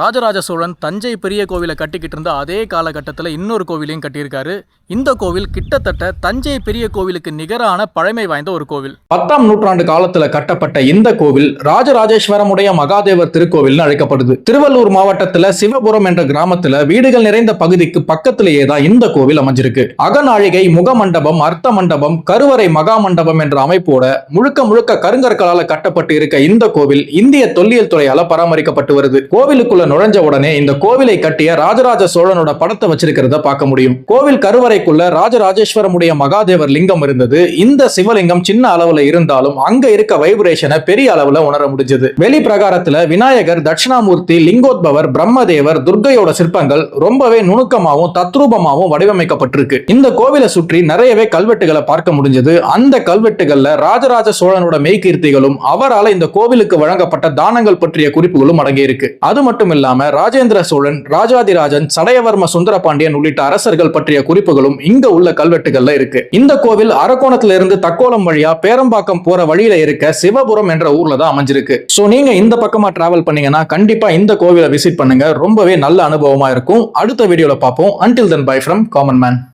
ராஜராஜ சோழன் தஞ்சை பெரிய கோவிலை கட்டிக்கிட்டு இருந்த அதே காலகட்டத்தில் இன்னொரு கோவிலையும் கட்டியிருக்காரு. இந்த கோவில் கிட்டத்தட்ட தஞ்சை பெரிய கோவிலுக்கு நிகரான பழமை வாய்ந்த ஒரு கோவில். பத்தாம் நூற்றாண்டு காலத்துல கட்டப்பட்ட இந்த கோவில் ராஜராஜேஸ்வரமுடைய மகாதேவர் திருக்கோவில்னு அழைக்கப்படுது. திருவள்ளூர் மாவட்டத்தில் சிவபுரம் என்ற கிராமத்துல வீடுகள் நிறைந்த பகுதிக்கு பக்கத்திலேயே தான் இந்த கோவில் அமைஞ்சிருக்கு. அகநாழிகை முகமண்டபம் அர்த்த மண்டபம் கருவறை மகா மண்டபம் என்ற அமைப்போட முழுக்க முழுக்க கருங்கற்களால் கட்டப்பட்டு இருக்க இந்த கோவில் இந்திய தொல்லியல் துறையால பராமரிக்கப்பட்டு வருது. கோவிலுக்குள்ள நுழைஞ்ச உடனே இந்த கோவிலை கட்டிய ராஜராஜ சோழனோட படத்தை வச்சிருக்கிறத பார்க்க முடியும். கோவில் கருவறைக்குள்ள ராஜராஜேஸ்வரமுடைய மகாதேவர் லிங்கம் இருந்தது. இந்த சிவலிங்கம் சின்ன அளவுல இருந்தாலும் அங்க இருக்க வைப்ரேஷனை பெரிய அளவுல உணர முடிஞ்சது. வெளி பிரகாரத்துல விநாயகர் தட்சிணாமூர்த்தி லிங்கோத்பவர் பிரம்மதேவர் துர்க்கையோட சிற்பங்கள் ரொம்பவே நுணுக்கமாவும் தத்ரூபமாகவும் வடிவமைக்கப்பட்டிருக்கு. இந்த கோவிலை சுற்றி நிறையவே கல்வெட்டுகளை பார்க்க முடிஞ்சது. அந்த கல்வெட்டுகள்ல ராஜராஜ சோழனோட மெய்கீர்த்திகளும் அவரால இந்த கோவிலுக்கு வழங்கப்பட்ட தானங்கள் பற்றிய குறிப்புகளும் அடங்கியிருக்கு. அது மட்டும் இல்லாம ராஜேந்திர சோழன் ராஜாதிராஜன் சடையவர்ம சுந்தரபாண்டியன் உள்ளிட்ட அரசர்கள் பற்றிய குறிப்புகளும் இங்க உள்ள கல்வெட்டுகள்ல இருக்கு. இந்த கோவில் அரக்கோணத்துல இருந்து தக்கோலம் வழியா பேரம்பாக்கம் போற வழியில இருக்க சிவபுரம் என்ற ஊர்ல தான் அமைஞ்சிருக்கு. சோ நீங்க இந்த பக்கமா டிராவல் பண்ணீங்கன்னா கண்டிப்பா இந்த கோவிலை விசிட் பண்ணுங்க. ரொம்பவே நல்ல அனுபவமா இருக்கும். அடுத்த வீடியோல பார்ப்போம். Until then bye from common man